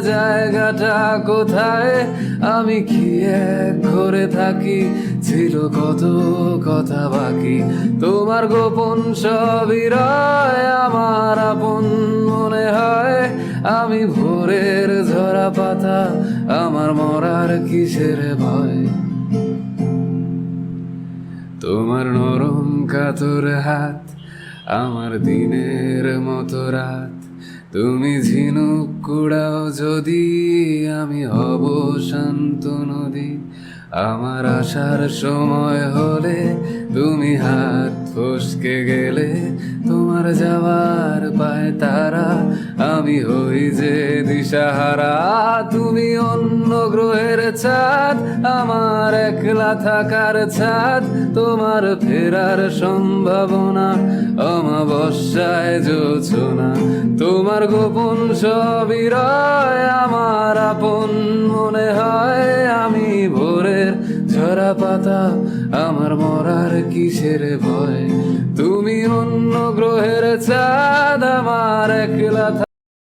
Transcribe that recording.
জায়গাটা কোথায়? আমি কি এক ঘরে থাকি? ছিল কত কথা বাকি? তোমার গোপন সবই আমার আপন মনে হয়। আমি ভোরের ঝরা পাতা, আমার মরার কিসের ভয়? তোমার নরম কাতর হাত, আমার দিনের মতো রাত। তুমি ঝিনুক কুড়াও যদি, আমি হব শান্ত নদী। আমার আসার সময় হলে তুমি হাত ফসকে গেলে, তোমার যাওয়ার পায় তারা। আমি হই যে দিশাহারা, তুমি অন্য গ্রহের ছাদ। আমার একলা থাকার ছাদ, তোমার ফেরার সম্ভাবনা অমাবস্যায় যোচনা তোমার গোপন সবই আমার আপন মনে হয় আমি ভোরের ঝরা পাতা, আমার মরার কিসের ভয়? তুমি অন্য গ্রহের চাঁদ, আমার একলা